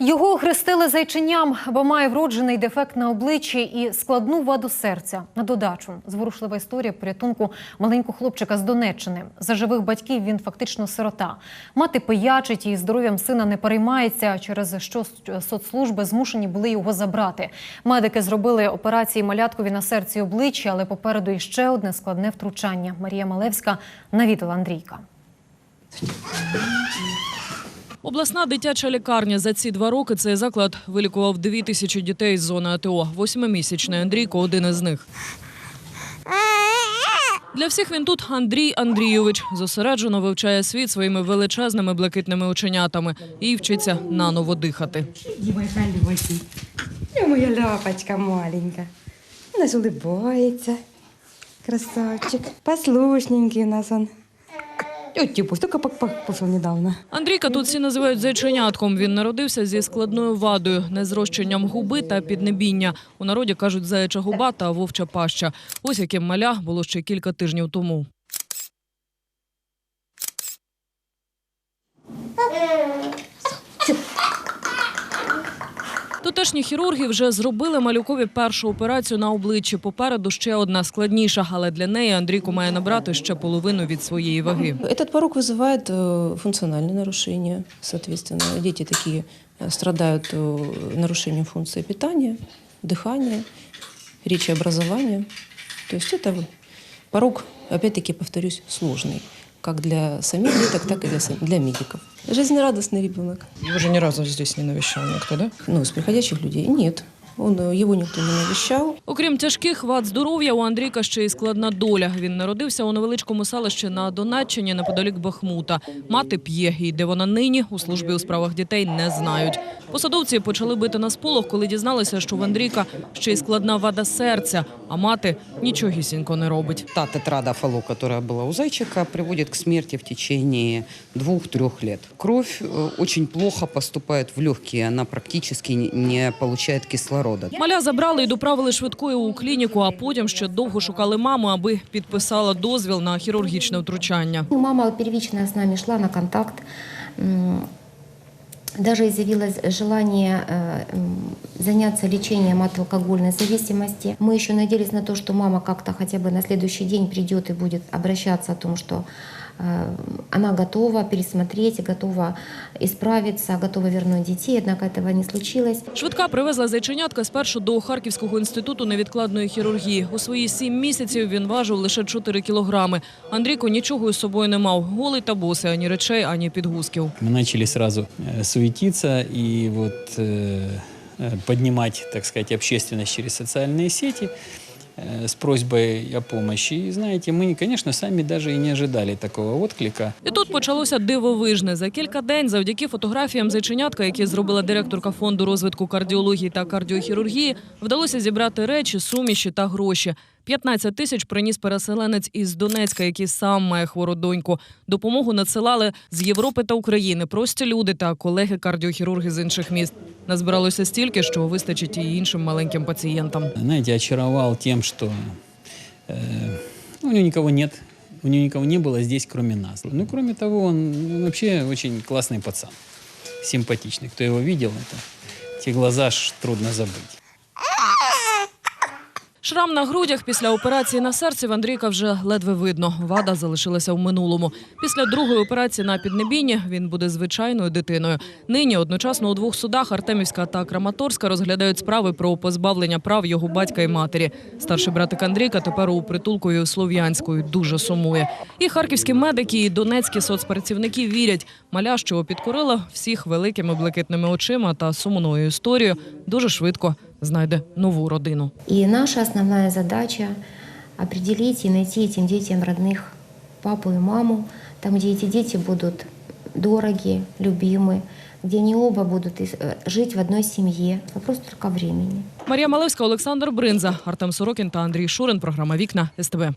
Його хрестили зайченям, бо має вроджений дефект на обличчі і складну ваду серця. На додачу зворушлива історія порятунку маленького хлопчика з Донеччини. За живих батьків він фактично сирота. Мати пиячить і здоров'ям сина не переймається, через що соцслужби змушені були його забрати. Медики зробили операції маляткові на серці обличчі, але попереду іще одне складне втручання. Марія Малевська навідала Андрійка. Обласна дитяча лікарня за ці два роки цей заклад вилікував дві тисячі дітей з зони АТО. Восьмимісячний Андрійко один із них. Для всіх він тут Андрій Андрійович зосереджено вивчає світ своїми величезними блакитними оченятами і вчиться наново дихати. Моя лапочка маленькая. У нас улыбается. Красавчик. Послушненький у нас он. Ой, типа, только пішов недавно. Андрійка тут всі називають зайченятком. Він народився зі складною вадою, незрощенням губи та піднебіння. У народі кажуть заяча губа та вовча паща. Ось яким маля було ще кілька тижнів тому. Тутешні хірурги вже зробили малюкові першу операцію на обличчі. Попереду ще одна складніша, але для неї Андрійко має набрати ще половину від своєї ваги. Этот порог вызывает э, функциональные нарушения. Соответственно, дети такие э, страдают э, нарушением функции питания, дыхания, речеобразования. То есть это порог, опять-таки, повторюсь, сложный. Как для самих деток, так и для, для медиков. Жизнерадостный ребенок. Уже же ни разу здесь не навещал никто, да? Ну, из приходящих людей нет. Он, э, его никто не навещал. Окрім тяжких вад здоров'я, у Андрійка ще й складна доля. Він народився у невеличкому селищі на Донеччині неподалік Бахмута. Мати п'є, і де вона нині у службі у справах дітей не знають. Посадовці почали бити на сполох, коли дізналися, що в Андрійка ще й складна вада серця, а мати нічогісінько не робить. Та тетрада фалу, которая была у зайчика, приводит к смерти в течение двух-трех лет. Кровь э, очень плохо поступает в легкие, она практически не- не получает кислорода. Маля забрали і доправили швидкою у клініку, а потім ще довго шукали маму, аби підписала дозвіл на хірургічне втручання. Ну, Мама первично с нами шла на контакт. М, Даже изъявилось желание э, м, заняться лечением от алкогольной зависимости. Мы еще надеялись на то, что мама как-то хотя бы на следующий день придет и будет обращаться о том, что э, она готова пересмотреть, готова исправиться, готова вернуть детей. Однако этого не случилось. Швидка привезла зайченятка спершу до Харківського інституту невідкладної хірургії. У свої сім місяців він важив лише 4 кілограми. Андрійко нічого із собою не мав. Голий та босий, ані речей, ані підгузків. Мы начали сразу э, суетиться и вот э, э, поднимать, так сказать, общественность через социальные сети э, с просьбой о помощи. И знаете, мы, конечно, сами даже и не ожидали такого отклика. І тут почалося дивовижне. За кілька день, завдяки фотографіям зайченятка, які зробила директорка фонду розвитку кардіології та кардіохірургії, вдалося зібрати речі, суміші та гроші. 15 тисяч приніс переселенець із Донецька, який сам має хвору доньку. Допомогу надсилали з Європи та України, прості люди та колеги-кардіохірурги з інших міст. Назбиралося стільки, що вистачить і іншим маленьким пацієнтам. Знаете, очаровал тем, что э, у него никого нет, у него никого не было здесь, кроме нас. Ну, кроме того, он, он вообще очень классный пацан, симпатичный. Кто его видел, это те глаза ж трудно забыть. Шрам на грудях після операції на серці в Андрійка вже ледве видно. Вада залишилася в минулому. Після другої операції на піднебінні він буде звичайною дитиною. Нині одночасно у двох судах Артемівська та Краматорська розглядають справи про позбавлення прав його батька і матері. Старший братик Андрійка тепер у притулкові Слов'янської дуже сумує. І харківські медики, і донецькі соцпрацівники вірять, маля, що підкорила всіх великими блакитними очима та сумною історією, дуже швидко знайде нову родину. И наша основная задача определить и найти этим детям родных папу и маму, там, где эти дети будут дороги, любимы, где они оба будут ис- э, жить в одной семье. Вопрос только времени. Марія Малевська, Олександр Бринза, Артем Сорокін та Андрій Шурин. Програма Вікна СТБ.